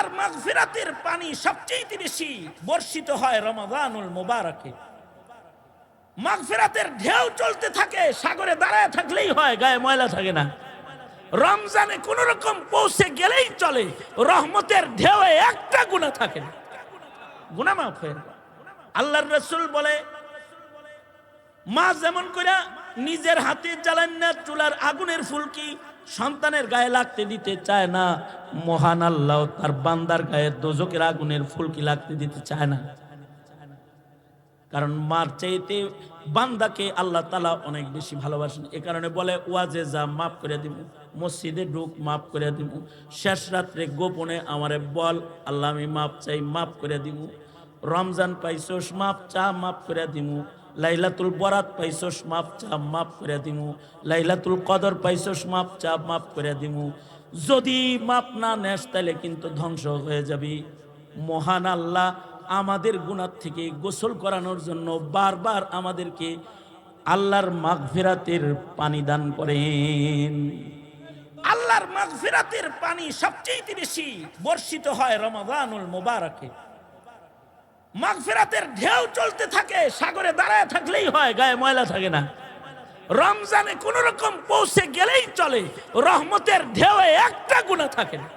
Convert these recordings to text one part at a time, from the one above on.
আল্লাহর মাগফিরাতের পানি সবচেয়ে বেশি বর্ষিত হয় রমাদানুল মোবারকে। মাগফিরাতের ঢেউ চলতে থাকে, সাগরে দাঁড়ায় থাকলেই হয়, গায়ে ময়লা থাকে না। রমজানে কোন রকম পৌঁছে গেলেই চলে, রহমতের ঢেউয়ে একটা গুণা থাকে না। গুণা মাফ হয়ে। আল্লাহর রসুল বলে, মা যেমন করে নিজের হাতে জ্বালান না, চুলার আগুনের ফুলকি সন্তানের গায়ে লাগতে দিতে চায় না। মহান আল্লাহ তার বান্দার গায়ে দোজকের আগুনের ফুলকি লাগতে দিতে চায় না। কারণ মার চাইতে বান্দাকে আল্লাহ তালা অনেক বেশি ভালোবাসেন। এ কারণে বলে, ওয়াজে যা মাফ করে দিব, মসজিদে ঢুক, মাফ করে দিব। শেষ রাত্রে গোপনে আমারে বল, আল্লাহ আমি মাপ চাই, মাফ করে দিব। রমজান পাইছোস, মাপ চা মাফ করে দিব। লাইলাতুল বরাত পাইছোস মাপ চাপ, মাফ করে দিমু। লাইলাতুল কদর পাইছোস মাপ চাপ, মাফ করে দিমু। যদি মাপ না নেস তাহলে কিন্তু ধ্বংস হয়ে যাবি। মহান আল্লাহ আমাদের গুণার থেকে গোসল করানোর জন্য বারবার আমাদেরকে আল্লাহর মাগফিরাতের পানি দান করেন। আল্লাহর মাগফিরাতের পানি সবচেয়ে বেশি বর্ষিত হয় রমাদানুল মোবারকে। মাগফিরাতের ঢেউ চলতে থাকে, সাগরে দাঁড়ায় থাকলেই হয়, গায়ে ময়লা থাকে না। রমজানে কোন রকম পৌঁছে গেলেই চলে, রহমতের ঢেউয়ে একটা গুণা থাকে না।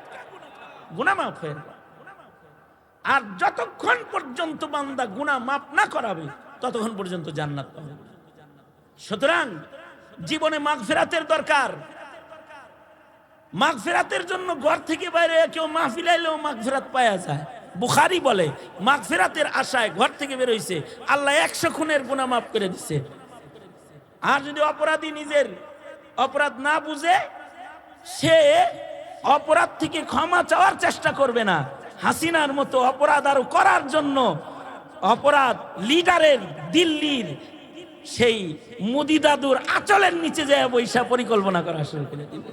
গুণা মাফ হয়ে আর যতক্ষণ পর্যন্ত বান্দা গুণা মাপ না করাবে, ততক্ষণ পর্যন্ত জান্নাত পাবে। সুতরাং জীবনে মাগফিরাতের দরকার। মাগফিরাতের জন্য ঘর থেকে বাইরে কেউ মাহফিল আইলেও মাগফিরাত পাওয়া যায়। বুখারি বলে, মাগফিরাতের আশায় ঘর থেকে বেরোইছে আল্লাহ একশো খুনের গুণা মাফ করে দিছে। আর যদি অপরাধী নিজের অপরাধ না বুঝে, সে অপরাধ থেকে ক্ষমা চাওয়ার চেষ্টা করবে না। হাসিনার মতো অপরাধ আরও করার জন্য অপরাধ লিডারের দিল্লির সেই মুদি দাদুর আচলের নিচে যায় বৈশা পরিকল্পনা করা শুরু করে দিবে।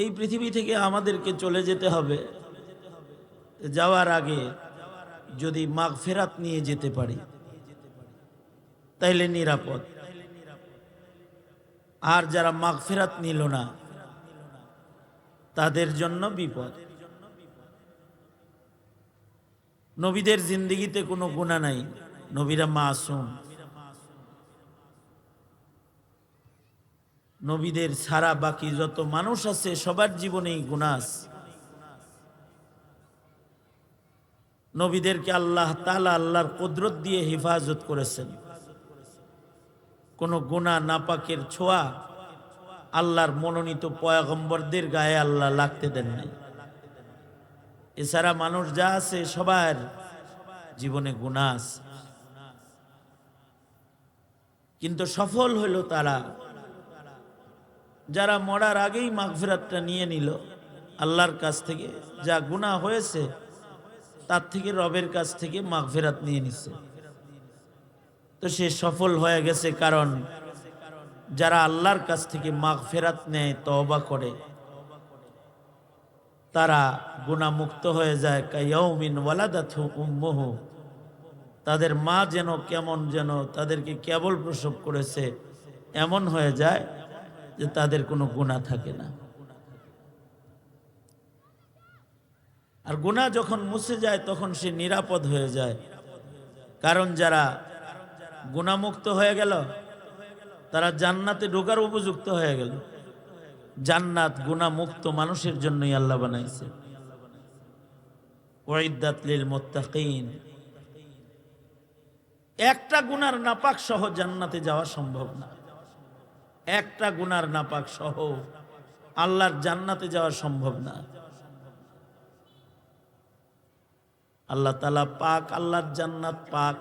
এই পৃথিবী থেকে আমাদেরকে চলে যেতে হবে। যাওয়ার আগে যদি মাগ ফেরাত নিয়ে যেতে পারি, তাইলে নিরাপদ। আর যারা মাগ ফেরাত নিল না, তাদের জন্য বিপদ। নবীদের জিন্দগিতে কোনো গুণা নাই, নবীরা মাসুম। নবীদের সারা বাকি যত মানুষ আছে, সবার জীবনেই গুণা নবীদেরকে আল্লাহ তালা আল্লাহর কুদরত দিয়ে হেফাজত করেছেন। কোনো গুণা নাপাকের ছোঁয়া আল্লাহর মনোনীত পয়াগম্বরদের গায়ে আল্লাহ লাগতে দেন নাই। এছাড়া মানুষ যা আছে সবার জীবনে গুণা আছে। কিন্তু সফল হইল তারা। যারা মরার আগেই মাগফিরাতটা নিয়ে নিল, আল্লাহর কাছ থেকে যা গুণা হয়েছে তার থেকে রবের কাছ থেকে মাগফিরাত নিয়ে নিছে। তো সে সফল হয়ে গেছে কারণ যারা আল্লাহর কাছ থেকে মাগফিরাত নেয়, তওবা করে, তারা গুণামুক্ত হয়ে যায়। উম্মুহু। তাদের মা যেন কেমন যেন তাদেরকে কেবল প্রসব করেছে, এমন হয়ে যায় যে তাদের কোনো গুণা থাকে না। আর গুণা যখন মুছে যায়, তখন সে নিরাপদ হয়ে যায়। কারণ যারা গুণামুক্ত হয়ে গেল, তারা জান্নাতে ঢোকার উপযুক্ত হয়ে গেল। জান্নাত গুণামুক্ত মানুষের জন্যই আল্লাহ বানাইছে। একটা গুনার নাপাক সহ জান্নাতে যাওয়া সম্ভব না। একটা গুনার নাপাক সহ আল্লাহর জান্নাতে যাওয়া সম্ভব না। আল্লাহ তালা পাক, আল্লাহর জান্নাত পাক।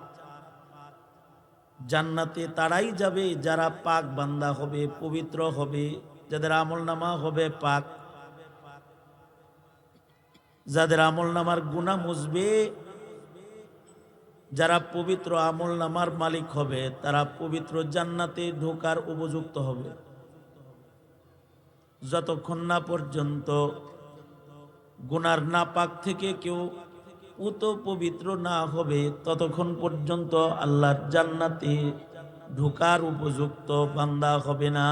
জান্নাতে তারাই যাবে, যারা পাক বান্দা হবে, পবিত্র হবে, যাদের আমল নামা হবে পাক। যাদের আমল নামার গুণা মুছবে, যারা পবিত্র আমল নামার মালিক হবে, তারা পবিত্র জান্নাতে ঢোকার উপযুক্ত হবে। যতক্ষণ না পর্যন্ত গুনার নাপাক থেকে কেউ উত পবিত্র না হবে ততক্ষণ পর্যন্ত আল্লাহর জান্নাতে ঢোকার উপযুক্ত বান্দা হবে না।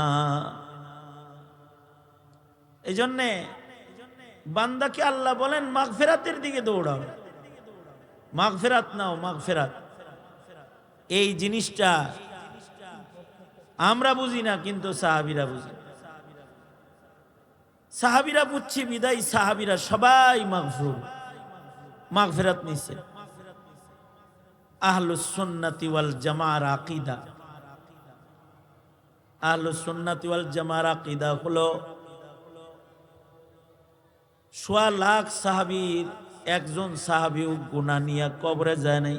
এই জন্যে বান্দাকে আল্লাহ বলেন, মাগফেরাতের দিকে দৌড়াও। মাগফেরাত নাও, মাগফেরাত। এই জিনিসটা আমরা বুঝি না, কিন্তু সাহাবিরা বুঝি। সাহাবিরা বুঝছি, বিদায় সাহাবিরা সবাই মাগফুর। মাগফেরাত নিছে। আহলুস সুন্নাতি ওয়াল জামার আকিদা। আহলুস সুন্নাতি ওয়াল জামার আকিদা হলো সোয়া লাখ সাহাবীর একজন সাহাবিও গুনাহ নিয়ে কবরে যায় নাই।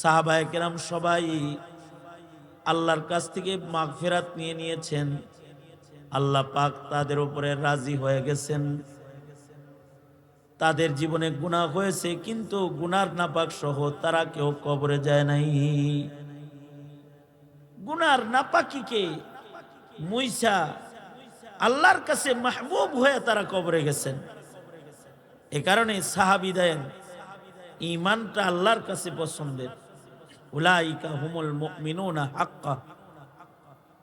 সাহাবায়ে কেরাম সবাই আল্লাহর কাছ থেকে মাগফিরাত নিয়ে নিয়েছেন। আল্লাহ পাক তাদের উপরে রাজি হয়ে গেছেন। তাদের জীবনে গুনাহ হয়েছে, কিন্তু গুনার নাপাক সহ তারা কেউ কবরে যায় নাই। গুনার নাপাকিকে মুইসা আল্লাহর কাছে মাহবুব হয়ে তারা কবরে গেছেন। এ কারণে সাহাবিদায়ের ইমানটা আল্লাহর কাছে পছন্দের। উলাইকা হুমুল মুমিনুনা হাক্কা।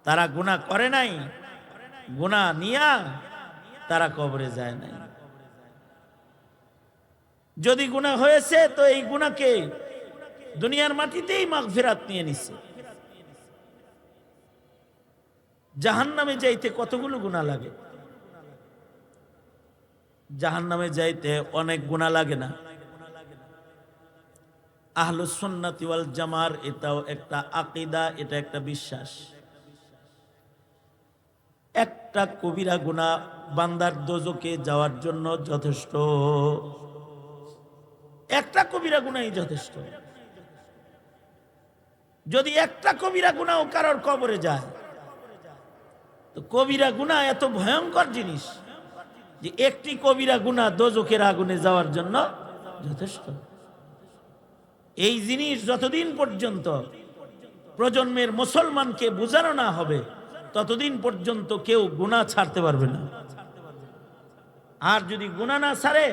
তারা গুনাহ করে নাই, গুনাহ নিয়া তারা কবরে যায় নাই। যদি গুনাহ হয়েছে, তো এই গুনাহকে দুনিয়ার মাটিতেই মাগফিরাত নিয়ে নিছে। জাহান্নামে যাইতে কতগুলো গুণা লাগে? জাহান্নামে যাইতে অনেক গুণা লাগে না। আহলুসন্নাতি ওয়াল জামার এটাও একটা আকিদা, এটা একটা বিশ্বাস। একটা কবিরা গুণা বান্দার দোজকে যাওয়ার জন্য যথেষ্ট। একটা কবিরা গুণাই যথেষ্ট। যদি একটা কবিরা গুণাও কারোর কবরে যায়, তো কবিরা গুণা এত ভয়ঙ্কর জিনিস যে একটি কবিরা গুণা দোজকের আগুনে যাওয়ার জন্য যথেষ্ট। এই জিনিস যতদিন পর্যন্ত প্রজন্মের মুসলমানকে বোঝানো না হবে, ততদিন পর্যন্ত কেউ গুণা ছাড়তে পারবে না। আর যদি গুণা না ছাড়ে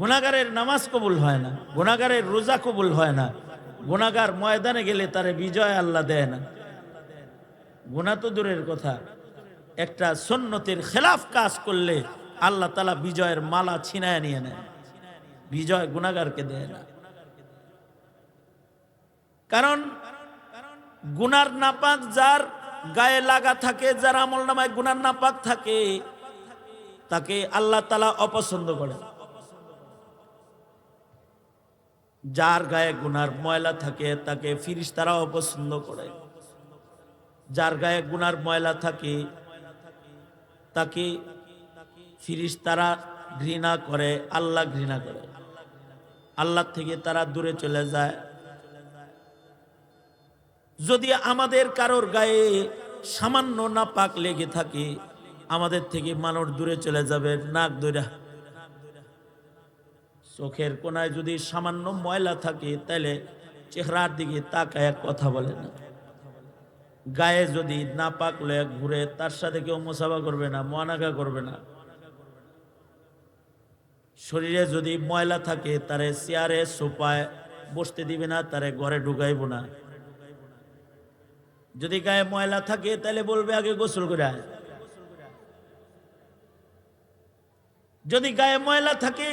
গুণাগারের নামাজ কবুল হয় না, গুণাগারের রোজা কবুল হয় না, গুণাগার ময়দানে গেলে তারে বিজয় আল্লাহ দেয় না। গুণা তো দূরের কথা, একটা সন্ন্যতের খেলাফ কাজ করলে আল্লাহ তালা বিজয়ের মালা ছিনায় নিয়ে নেয়, বিজয় গুণাগারকে দেয় না। কারণ গুনার নাপাক যার গায়ে লাগা থাকে, যার আমল নামায় গুনার নাপাক থাকে, তাকে আল্লাহ তালা অপছন্দ করে যার গায়ে গুনার ময়লা থাকে, তাকে ফিরিস তারা অপছন্দ করে। যার গায়ে গুনার ময়লা থাকে, তাকে ফিরিস তারা ঘৃণা করে, আল্লাহ ঘৃণা করে। আল্লাহ থেকে তারা দূরে চলে যায়। যদি আমাদের কারোর গায়ে সামান্য না পাক লেগে থাকে, আমাদের থেকে মানুষ দূরে চলে যাবে, নাক দৈরা চোখের কোনায় যদি সামান্য ময়লা থাকে, তাহলে চেহারার দিকে তাকায় এক কথা বলে না। গায়ে যদি না পাকলে ঘুরে, তার সাথে কেউ মোসাফা করবে না, মোয়ানাকা করবে না। শরীরে যদি ময়লা থাকে, তারে চেয়ারে সোপায় বসতে দিবে না, তারে ঘরে ঢুকাইব না। যদি গায়ে ময়লা থাকে, তাহলে বলবে, আগে গোসল করে যদি গায়ে ময়লা থাকে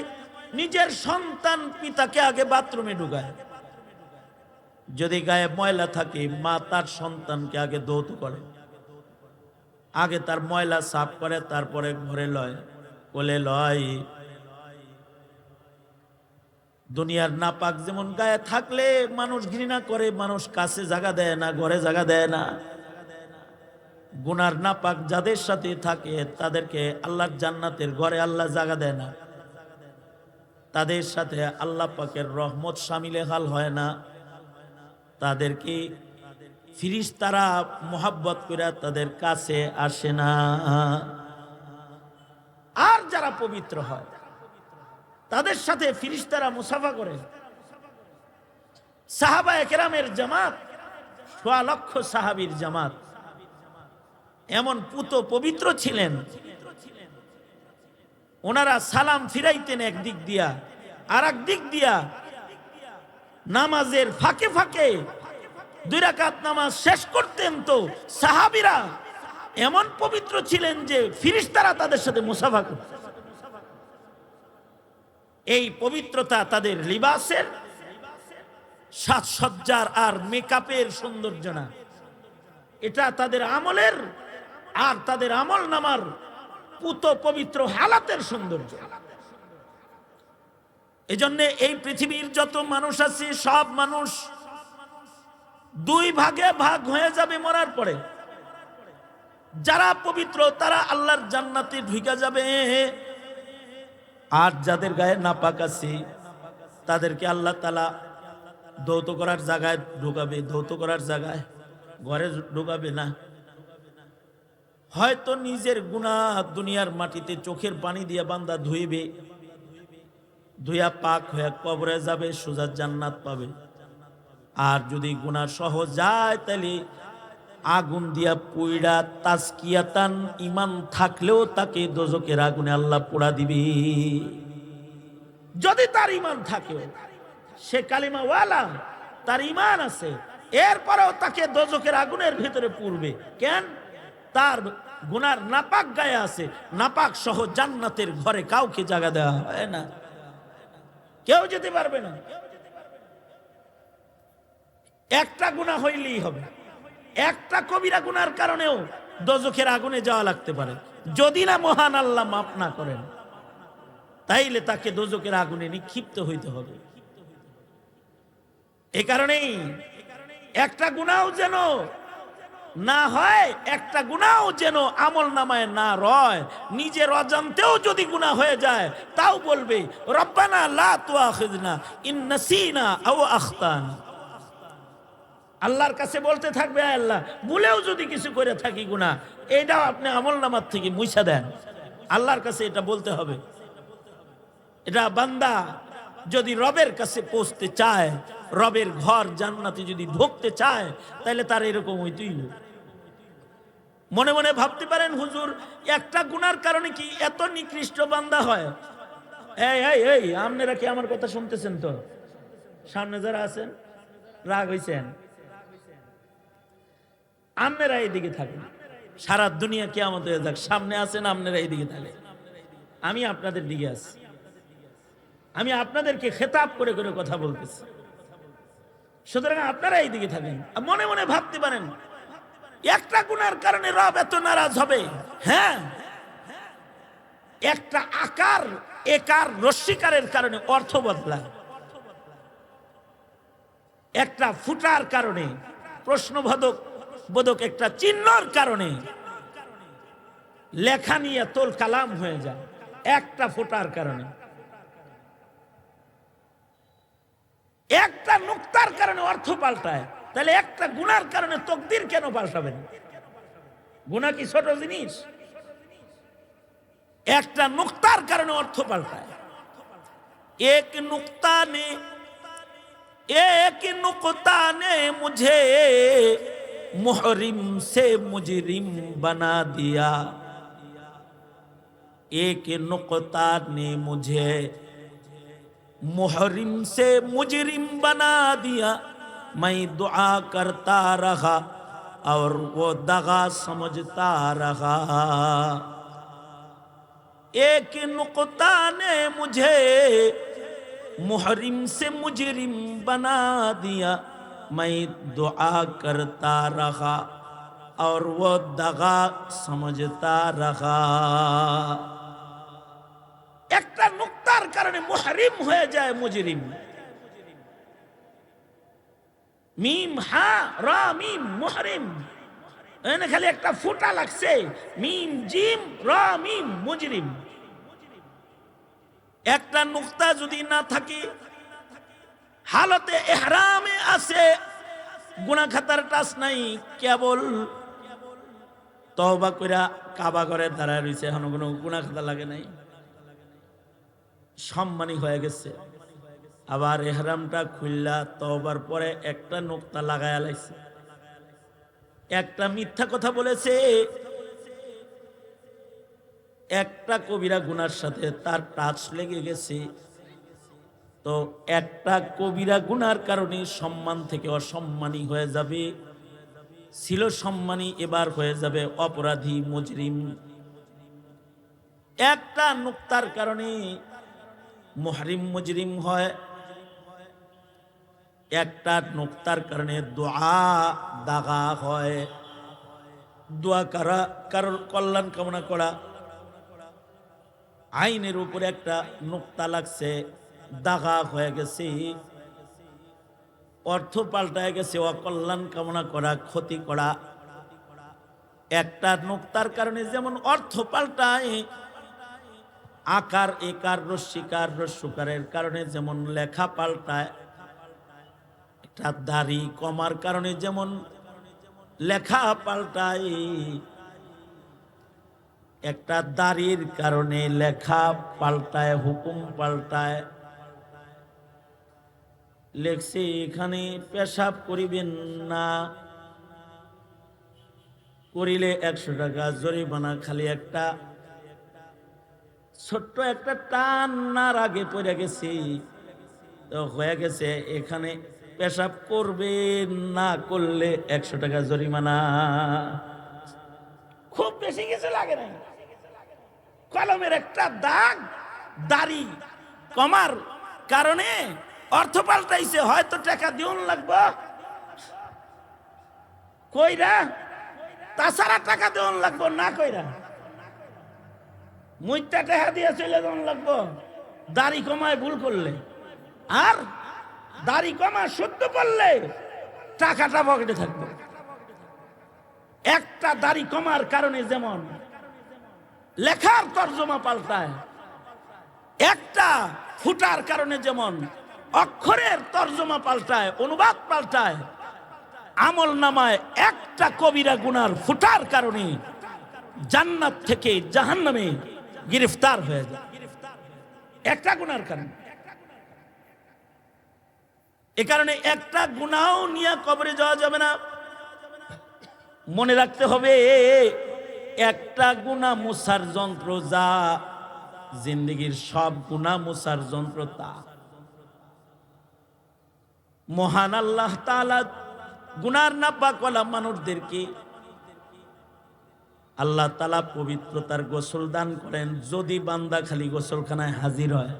নিজের সন্তান পিতাকে আগে বাথরুমে ঢুকায়। যদি গায়ে ময়লা থাকে, মা তার সন্তানকে আগে দৌত করে। আগে তার ময়লা সাফ করে, তারপরে ঘরে লয়। কোলে লয়। দুনিয়ার নাপাক যেমন গায়ে থাকলে মানুষ ঘৃণা করে, মানুষ কাছে জায়গা দেয় না, ঘরে জায়গা দেয় না। গুনার নাপাক যাদের সাথে থাকে, তাদেরকে আল্লাহর জান্নাতের ঘরে আল্লাহ জায়গা দেয় না। তাদের সাথে আল্লাহ পাকের রহমত সামিলে হাল হয় না। তাদেরকে ফিরিস তারা মোহাব্বত করে তাদের কাছে আসে না। আর যারা পবিত্র হয়, তাদের সাথে ফিরিস্তারা মুসাফা করে। সাহাবা একরামের জামাত, সোয়া লক্ষ সাহাবির জামাত। এমন পুত পবিত্র ছিলেন ওনারা সালাম ফিরাইতেন একদিক দিয়া আর দিক দিয়া নামাজের ফাঁকে ফাঁকে, দুই রাকাত নামাজ শেষ করতেন তো সাহাবিরা। এমন পবিত্র ছিলেন যে ফিরিস্তারা তাদের সাথে মুসাফা করত। এই পবিত্রতা তাদের লিবাসের সাজসজ্জার আর মেকআপের সৌন্দর্য না। এটা তাদের আমলের আর তাদের আমল নামার পুত পবিত্র হালাতের সৌন্দর্য। এজন্য এই পৃথিবীর যত মানুষ আছে, সব মানুষ দুই ভাগে ভাগ হয়ে যাবে মরার পরে। যারা পবিত্র, তারা আল্লাহর জান্নাতে ঢুকে যাবে। আর যাদের গায়ে নাপাক আছে, তাদেরকে আল্লাহ তালা দৌত করার জায়গায় ঢুকাবে। দৌত করার জায়গায় ঘরে ঢুকাবে না। হয়তো নিজের গুণা দুনিয়ার মাটিতে চোখের পানি দিয়ে বান্দা ধুইবে, ধুইয়া পাক হয়ে কবরে যাবে, সোজা জান্নাত পাবে। আর যদি গুণা সহ যায় তাহলে আগুন দিয়া পুইড়া তাস্কিয়াতান ইমান থাকলেও তাকে দোজকের আগুনে আল্লাহ পোড়া দিবে। যদি তার ইমান থাকে, সে কালিমা ওয়ালা, তার ইমান আছে, এরপরেও তাকে দোজকের আগুনের ভিতরে পুরবে কেন? তার গুনার নাপাক গায়ে আছে, নাপাক সহ জান্নাতের ঘরে কাউকে জায়গা দেওয়া হয় না। কেউ যেতে পারবে না। একটা গুণা হইলেই হবে। একটা কবিরা গুনার কারণেও দোজখের আগুনে যাওয়া লাগতে পারে। যদি না মহান আল্লাহ মাফ না করেন, তাইলে তাকে দোজকের আগুনে নিক্ষিপ্ত হইতে হবে। এ কারণেই একটা গুণাও যেন না হয় একটা গুণাও যেন আমল নামায় না রয়। নিজের অজান্তেও যদি গুণা হয়ে যায়, তাও বলবে, রব্বানা লা ইন নাসিনা আও আখতানা। আল্লাহর কাছে বলতে থাকবে, "আয় আল্লাহ, ভুলেও যদি কিছু করে থাকি গুণা, এটাও আপনি আমল নামার থেকে মুছা দেন। আল্লাহর কাছে এটা বলতে হবে। এটা বান্দা যদি রবের কাছে পৌঁছতে চায়, রবের ঘর জান্নাতে যদি ঢুকতে চায়, তাহলে তার এরকম হইতেই হবে। মনে মনে ভাবতে পারেন, হুজুর, একটা গুনার কারণে কি এত নিকৃষ্ট বান্দা হয়? এই আপনারা কি আমার কথা শুনতেছেন তো? সামনে যারা আছেন, রাগ হইছেন? আপনারা এইদিকে থাকেন। সারা দুনিয়া কে আমাদের যাক, সামনে আছেন, আপনারা এইদিকে থাকেন। আমি আপনাদের দিকে আছি। আমি আপনাদেরকে খেতাব করে করে কথা বলতেছি। সুতরাং আপনারা এইদিকে থাকেন। মনে মনে ভাবতে পারেন একটা গুনার কারণে রব এত নারাজ হবে। হ্যাঁ? একটা আকার, একার রস্বীকারের কারণে অর্থ বদলায় একটা ফুটার কারণে, প্রশ্নবোধক, বোধক একটা চিহ্নর কারণে লেখা নিয়ে তোল কালাম হয়ে যায়, একটা ফোটার কারণে। একটা নুক্তার কারণে অর্থ পাল্টায়। তাহলে একটা গুনার কারণে তকদির কেন পাল্টাবেন গুণা কি ছোট জিনিস একটা নুক্তার কারণে অর্থ পাল্টায় এক নুক্তা নে एक नुकता ने मुझे मुहरिम से मुजरिम बना दिया एक नुकता ने मुझे मुहरिम से मुजरिम बना दिया میں دعا کرتا رہا اور وہ دغا سمجھتا رہا۔ ایک نقطہ نے مجھے محرم سے مجرم بنا دیا۔ میں دعا کرتا رہا اور وہ دغا سمجھتا رہا۔ ایک نقطہ کرنے محرم ہو جائے مجرم۔ মিম, হা, রা, মিম, মুহরিম। এখানে খালি একটা ফুটা লাগছে। মিম, জিম, রা, মিম, মুজরিম। একটা নুক্তা যদি না থাকে, হালতে এহরামে আছে। গুনা খাতার টাচ নাই, কেবল তহবা কইরা কাবা করে দাঁড়ায় রয়েছে এখন কোনো গুনা খাতা লাগে নাই। সম্মানী হয়ে গেছে। আবার এহরামটা খুললা তহবার পরে একটা নোক্তা লাগায় লাইছে। একটা মিথ্যা কথা বলেছে, একটা কবিরা গুনার সাথে তার টাচ লেগে গেছে। তো একটা কবিরা গুনার কারণে সম্মান থেকে অসম্মানী হয়ে যাবে। ছিল সম্মানী, এবার হয়ে যাবে অপরাধী, মজরিম। একটা নুক্তার কারণে মহারিম, মজরিম হয়। একটা নুক্তার কারণে দোয়া দাগা হয়। দোয়া কারা কারোর কল্যাণ কামনা করা। আইনের উপরে একটা নুক্তা লাগছে, দাগা হয়ে গেছে। অর্থ পাল্টায় গেছে, অকল্যাণ কামনা করা, ক্ষতি করা। একটা নুক্তার কারণে যেমন অর্থ পাল্টায়, আকার, একার রস্যিকার রস্যকারের কারণে যেমন লেখা পাল্টায় একটা দাড়ি কমার কারণে যেমন লেখা পাল্টায়, একটা দাড়ির কারণে লেখা পাল্টায়, হুকুম পাল্টায়। লেখছে, এখানে পেশাব করিবেন না। করিলে একশো টাকা জরিমানা, খালি একটা ছোট্ট একটা টান নার আগে পড়ে গেছি। তো হয়ে গেছে, এখানে পেশাব করবে, না করলে একশো টাকা জরিমানা। খুব বেশি কিছু লাগে না কলমের একটা দাগ, দাড়ি কমার কারণে অর্থ পাল্টাইছে, হয়তো টাকা দিউন লাগবো। কইরা, তাছাড়া টাকা দেওয়ান লাগবো, না কইরা। মুইটা টাকা দিয়ে চলে দেওয়ান লাগবো, দাড়ি কমায় ভুল করলে। আর দাড়ি কমা শুদ্ধ করলে টাকাটা পকেটে থাকবে। একটা দাড়ি কমার কারণে যেমন লেখার তর্জমা পাল্টায়, একটা ফুটার কারণে যেমন অক্ষরের তর্জমা পাল্টায়, অনুবাদ পাল্টায়, আমল নামায় একটা কবিরা গুনার ফুটার কারণে জান্নাত থেকে জাহান্নামে গ্রেফতার হয়ে যায়। একটা গুনার কারণে। এ কারণে একটা গুনাও নিয়ে কবরে যাওয়া যাবে না। মনে রাখতে হবে, একটা গুণা মুসার যন্ত্র যা জিন্দগির সব গুণা মুসার যন্ত্র তা। মহান আল্লাহ গুনার নাব্বা কলা মানুষদেরকে আল্লাহ তালা পবিত্রতার গোসল দান করেন। যদি বান্দা খালি গোসলখানায় হাজির হয়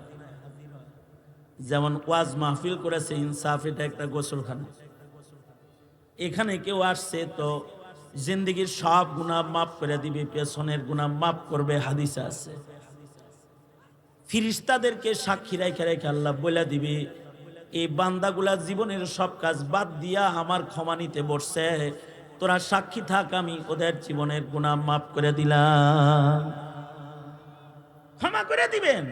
যেমন ওয়াজ মাহফিল করেছে ইনসাফ, এটা একটা গোসলখানা। এখানে কেউ আসছে তো জিন্দগির সব গুণা মাফ করে দিবে, পেছনের গুণা মাফ করবে, হাদিসে আছে। ফিরিস্তাদেরকে সাক্ষী রেখে রেখে আল্লাহ বলে দিবে, এই বান্দাগুলা জীবনের সব কাজ বাদ দিয়া আমার ক্ষমা নিতে বসছে, তোরা সাক্ষী থাক, আমি ওদের জীবনের গুণা মাফ করে দিলাম। ক্ষমা করে দিবেন।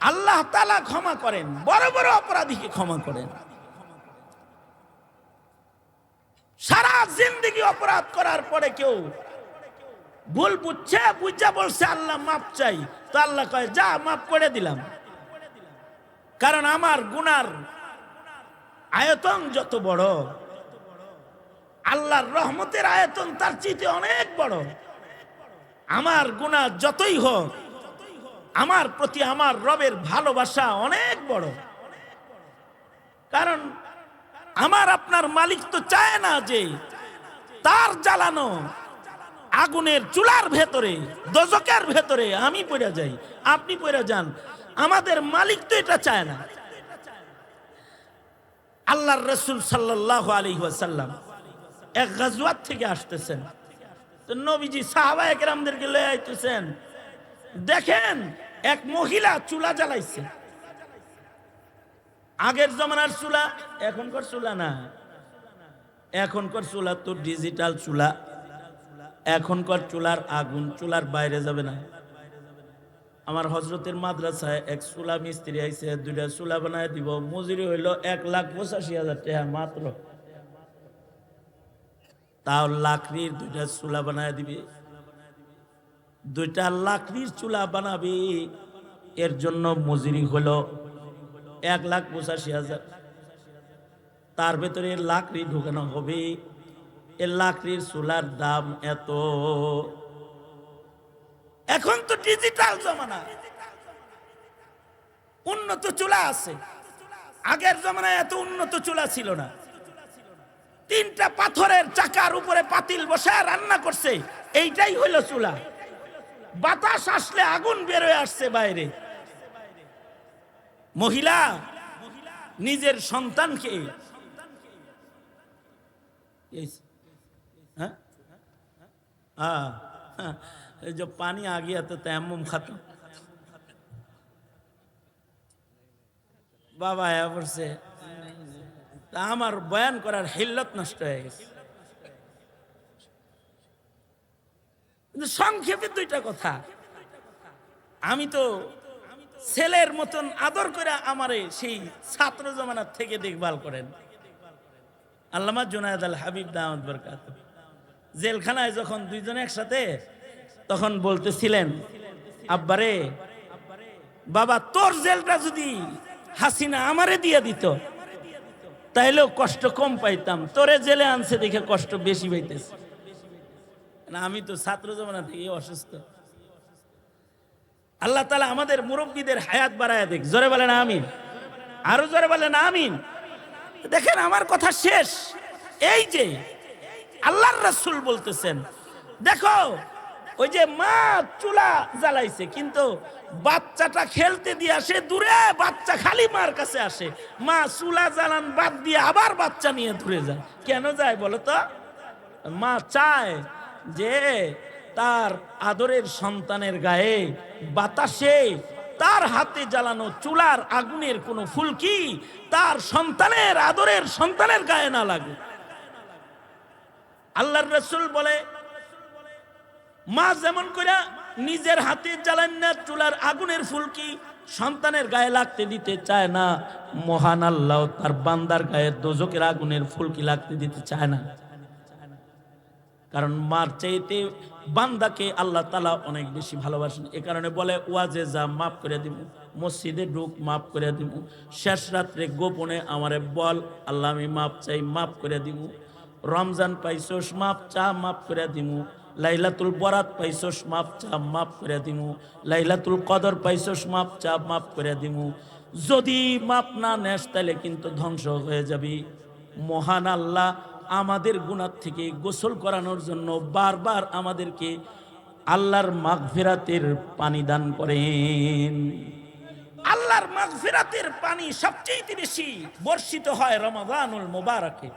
আল্লাহ তালা ক্ষমা করেন, বড় বড় অপরাধীকে ক্ষমা করেন। সারা জিন্দগি অপরাধ করার পরে কেউ ভুল বুঝছে, বুঝা বলছে, আল্লাহ মাপ চাই। তো আল্লাহ কয়, যা, মাফ করে দিলাম। কারণ আমার গুনার আয়তন যত বড়, আল্লাহর রহমতের আয়তন তার চিতে অনেক বড়। আমার গুণা যতই হোক আমার প্রতি আমার রবের ভালোবাসা অনেক বড়। কারণ আমার আপনার মালিক তো চায় না যে তার জ্বালানো আগুনের চুলার ভেতরে দজকের ভেতরে আমি পড়ে যাই, আপনি পড়ে যান। আমাদের মালিক তো এটা চায় না। আল্লাহর রসুল সাল্লাহ আলী ওয়াসাল্লাম এক গাজওয়াত থেকে আসতেছেন। তো নবীজি সাহাবা একরামদেরকে লয়ে আইতেছেন। দেখেন এক মহিলা চুলা জ্বালাইছে। আগের জমানার চুলা, এখনকার চুলা না। এখনকার চুলা তো ডিজিটাল চুলা। এখনকার চুলার আগুন চুলার বাইরে যাবে না। আমার হজরতের মাদ্রাসায় এক চুলা মিস্ত্রি আইছে, দুইটা চুলা বানায় দিব। মজুরি হইল এক লাখ পঁচাশি হাজার টাকা মাত্র। তাও লাকড়ির দুইটা চুলা বানায় দিবে। দুইটা লাকড়ির চুলা বানাবে, এর জন্য মজুরি হলো এক লাখ পঁচাশি হাজার। তার ভেতরে লাকড়ি ঢুকানো হবে, এ লাকড়ির চুলার দাম এত। এখন তো ডিজিটাল জমানা। উন্নত চুলা আছে। আগের জমানায় এত উন্নত চুলা ছিল না। তিনটা পাথরের চাকার উপরে পাতিল বসায় রান্না করছে, এইটাই হইল চুলা। বাতাস আসলে আগুন বেরোয় আসছে বাইরে মহিলা নিজের সন্তানকে এই- হ্যাঁ हाँ हाँ, जब पानी आ गया तो तयम्मुम खत्म বাবা আয়া পড়ছে তা আমার বয়ান করার হিল্লত নষ্ট হয়ে গেছে সংক্ষেপে দুইটা কথা। আমি তো ছেলের মতন আদর করে আমারে সেই ছাত্র জমানার থেকে দেখভাল করেন। আল্লামা জুনায়দ আল হাবিব দামদ বরকাত। জেলখানায় যখন দুইজনে একসাথে, তখন বলতেছিলেন, আব্বারে, বাবা, তোর জেলটা যদি হাসিনা আমারে দিয়ে দিত, তাইলেও কষ্ট কম পাইতাম। তোরে জেলে আনছে দেখে কষ্ট বেশি পাইতেছে। না, আমি তো ছাত্র জমানা থেকে অসুস্থ। আল্লাহ তালা আমাদের মুরব্বীদের হায়াত বাড়ায় দেখ জোরে বলেন আমিন। আরও জোরে বলেন আমিন। দেখেন, আমার কথা শেষ। এই যে আল্লাহর রাসূল বলতেছেন, দেখো, ওই যে মা চুলা জ্বালাইছে, কিন্তু বাচ্চাটা খেলতে দিয়ে আসে, দূরে বাচ্চা খালি মার কাছে আসে। মা চুলা জ্বালান বাদ দিয়ে আবার বাচ্চা নিয়ে দূরে যায়। কেন যায় বলো তো? মা চায় যে তার আদরের সন্তানের গায়ে বাতাসে তার হাতে জ্বালানো চুলার আগুনের কোনো ফুলকি তার সন্তানের আদরের সন্তানের গায়ে না লাগে। আল্লাহর রসুল বলে, মা যেমন করে নিজের হাতে জ্বালান না চুলার আগুনের ফুলকি, সন্তানের গায়ে লাগতে দিতে চায় না, মহান আল্লাহ তার বান্দার গায়ে দোজকের আগুনের ফুলকি লাগতে দিতে চায় না। কারণ মার চাইতে বান্দাকে আল্লাহ তালা অনেক বেশি ভালোবাসেন। এ কারণে বলে, ওয়াজে যা মাফ করে দিব মসজিদে ঢুক, মাফ করে দিব শেষ রাত্রে গোপনে আমারে বল, আল্লাহ আমি মাপ চাই, মাফ করে দিব রমজান পাইছোস মাপ চা, মাফ করে দিব লাইলাতুল বরাত পাইছোস মাপ চা, মাফ করে দিব লাইলাতুল কদর পাইছোস মাপ চা, মাফ করে দিব যদি মাপ না নেস তাহলে কিন্তু ধ্বংস হয়ে যাবি। মহান আল্লাহ আমাদের গুণার থেকে গোসল করানোর জন্য বারবার আমাদেরকে আল্লাহর মাগফিরাতের পানি দান করেন। আল্লাহর মাগফিরাতের পানি সবচেয়ে বেশি বর্ষিত হয় রমাদানুল মোবারকে।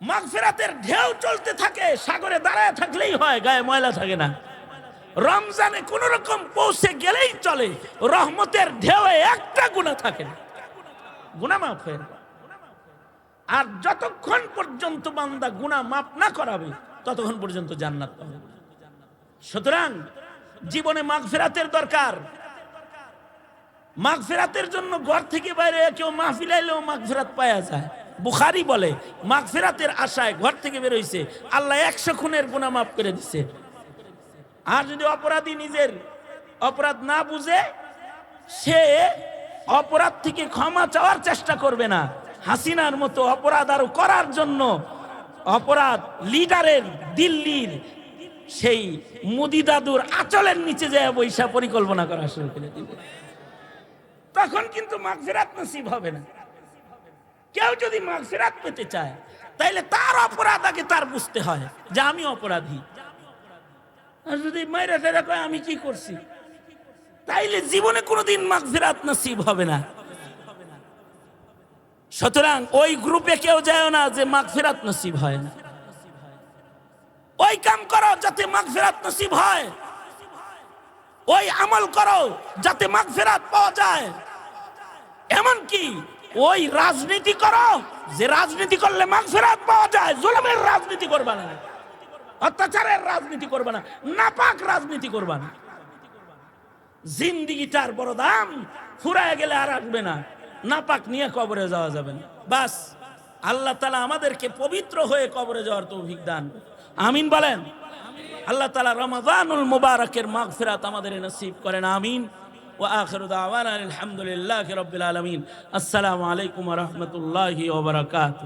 মাগফিরাতের ঢেউ চলতে থাকে, সাগরে দাঁড়ায় থাকলেই হয়, গায়ে ময়লা থাকে না। রমজানে কোন রকম পৌঁছে গেলেই চলে, রহমতের ঢেউয়ে একটা গুণা থাকে না। গুণা মাফ হয়ে। আর যতক্ষণ পর্যন্ত বান্দা গুণা মাপ না করাবে, ততক্ষণ পর্যন্ত জান্নাত পাবে। সুতরাং জীবনে মাগফিরাতের দরকার। মাগফিরাতের জন্য ঘর থেকে বাইরে কেউ মাহফিল আইলেও মাগফিরাত পাওয়া যায়। বুখারি বলে, মাগফিরাতের আশায় ঘর থেকে বেরোইছে আল্লাহ একশো খুনের গুণা মাফ করে দিছে। আর যদি অপরাধী নিজের অপরাধ না বুঝে, সে অপরাধ থেকে ক্ষমা চাওয়ার চেষ্টা করবে না। হাসিনার মতো অপরাধ আরও করার জন্য অপরাধ লিডারের দিল্লির সেই মুদি দাদুর আচলের নিচে যায় বৈশা পরিকল্পনা করা শুরু করে দিবে তখন কিন্তু মাগফিরাত নসিব হবে না। কেউ যদি মাগফিরাত পেতে চায়, তাইলে তার অপরাধ আগে তার বুঝতে হয় যে আমি অপরাধী। আর যদি মাইরা টেরা কয়, আমি কি করছি? তাইলে জীবনে কোনোদিন মাগফিরাত নসিব হবে না। সুতরাং ওই গ্রুপে কেউ যায় না যে মাগফিরাত নসিব হয়। না ওই কাম করো যাতে মাগফিরাত নসিব হয়। ওই আমল করো যাতে মাগফিরাত পাওয়া যায়। এমন কি ওই রাজনীতি করো যে রাজনীতি করলে মাগফিরাত পাওয়া যায়। জুলুমের রাজনীতি করবা না। অত্যাচারের রাজনীতি করবা না। নাপাক রাজনীতি করবা না। জিন্দিগিটার বড় দাম ফুরায় গেলে আর আসবে না। নাপাক নিয়ে কবরে যাওয়া যাবে না। বাস, আল্লাহ তালা আমাদেরকে পবিত্র হয়ে কবরে যাওয়ার তো অভিজ্ঞান আমিন বলেন। আল্লাহ তালা রমাদানুল মুবারকের মাগফিরাত আমাদের নসিব করেন। আমিন। ও আখর দাওয়ান আলহামদুলিল্লাহ রবিল আলমিন। আসসালামু আলাইকুম রহমতুল্লাহ ওবরাকাত